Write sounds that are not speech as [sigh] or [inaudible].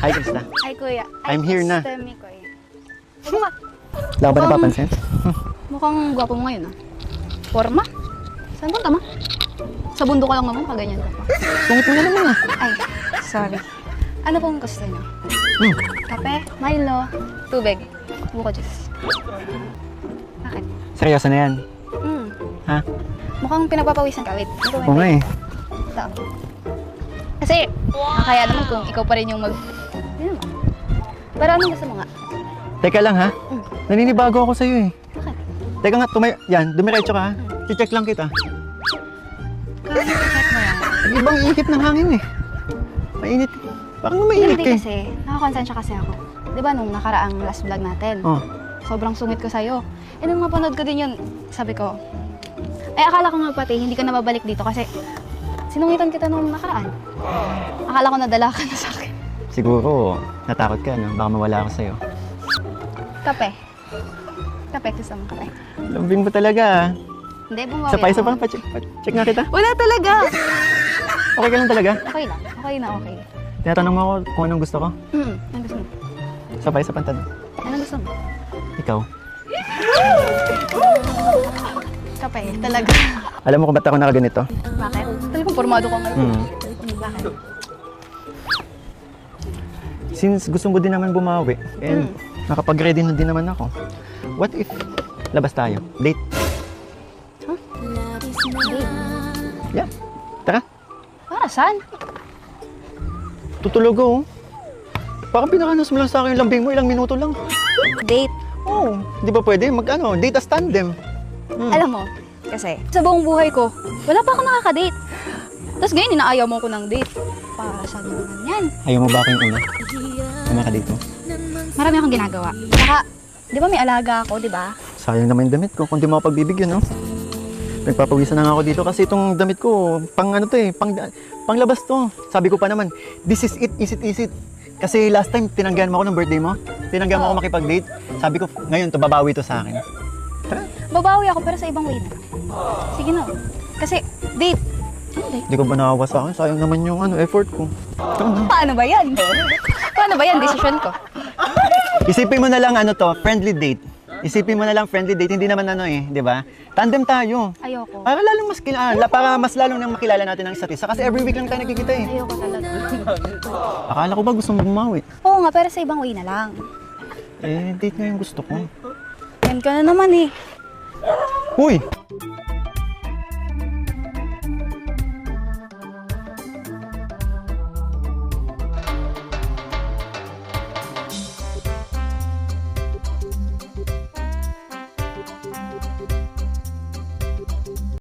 Hi, kamusta? Ay, kuya. I'm here na. Temi, kuya. Wala ka ba napapansin? [laughs] Mukhang gwapo mo ngayon, ah. Forma? Saan punta mo? Sa bundok ka lang naman, kaganyan ka pa. Sungit mo na naman ah. Ay, sorry. Ano pong gusto niyo? Hmm. Kape, Milo, tubig, buko juice. Bakit? Seryoso na yan. Hmm. Ha? Mukhang pinagpapawisan ka. Wait, ito Oo nga eh. Ito. Kasi, nakakaya naman kung ikaw pa rin yung mag... Yun naman. Pero anong gusto mo nga? Teka lang ha. Mm. Naninibago ako sa'yo eh. Bakit? Teka nga, tumay... Yan, dumiretso ka ha. I-check lang kita. Kaya check mo yan. Ang ibang ihip ng hangin eh. Mainit. Parang mainit Hindi eh. kasi, nakakonsensya kasi ako. Di ba nung nakaraang last vlog natin, Oh. sobrang sungit ko sa'yo. Eh nung mapanood ko din yun, sabi ko, eh akala ko nga pati, hindi ka na babalik dito kasi sinungitan kita nung nakaraan. Akala ko nadala ka na sa akin. Siguro, natakot ka, no? Baka mawala ako sa'yo. Kape. Kape, gusto mo kape. Lambing mo talaga ah. Hindi, bumawi Isa pa, isa ako. pa. Pa-check, pa-check nga kita. Wala talaga. Okay ka lang talaga. Okay lang. Okay na, okay. Tinatanong mo ako kung anong gusto ko. Hmm, anong gusto mo? Isa pa, isa tanong. Anong gusto mo? Ikaw. Kape, talaga. Alam mo kung ba't ako nakaganito? Bakit? Talagang formado ka ngayon. Hmm. Bakit? Since gusto mo din naman bumawi, and nakapag-ready na din naman ako, what if labas tayo? Date? Date. Yeah. Tara, Para saan? tutulog ako. Parang pinakanas mo lang sa akin yung lambing mo, ilang minuto lang. Date. Oo, oh, di ba pwede? Mag ano, date as tandem. Hmm. Alam mo, kasi sa buong buhay ko, wala pa ako nakaka-date. Tapos ngayon, inaayaw mo ko ng date. Para sa naman yan. Ayaw mo ba ako yung una? Tama ka dito. Marami akong ginagawa. Saka, di ba may alaga ako, di ba? Sayang naman yung damit ko kung di mo ako pagbibigyan, no? Nagpapawisan na nga ako dito kasi itong damit ko, pang ano to eh, pang, panglabas to. Sabi ko pa naman, this is it, is it, is it. Kasi last time, tinanggahan mo ako ng birthday mo. Tinanggahan mo ako makipag-date. Sabi ko, ngayon, to babawi to sa akin. Tara, Babawi ako pero sa ibang way na. Sige na. Kasi, date. Ano date? di ko ba nakawa sa akin? Sayang naman yung ano, effort ko. Na. Paano ba yan? Paano ba yan? Decision ko. Isipin mo na lang ano to, friendly date. Isipin mo na lang friendly date, hindi naman ano eh, di ba? Tandem tayo. Ayoko. Para lalong mas kilala, para mas lalong nang makilala natin ang isa't isa. Kasi every week lang tayo nagkikita eh. Ayoko talaga. Akala ko ba gusto mo bumawi? Oo nga, pero sa ibang way na lang. Eh, date nga yung gusto ko. Yan ka na naman eh. Uy!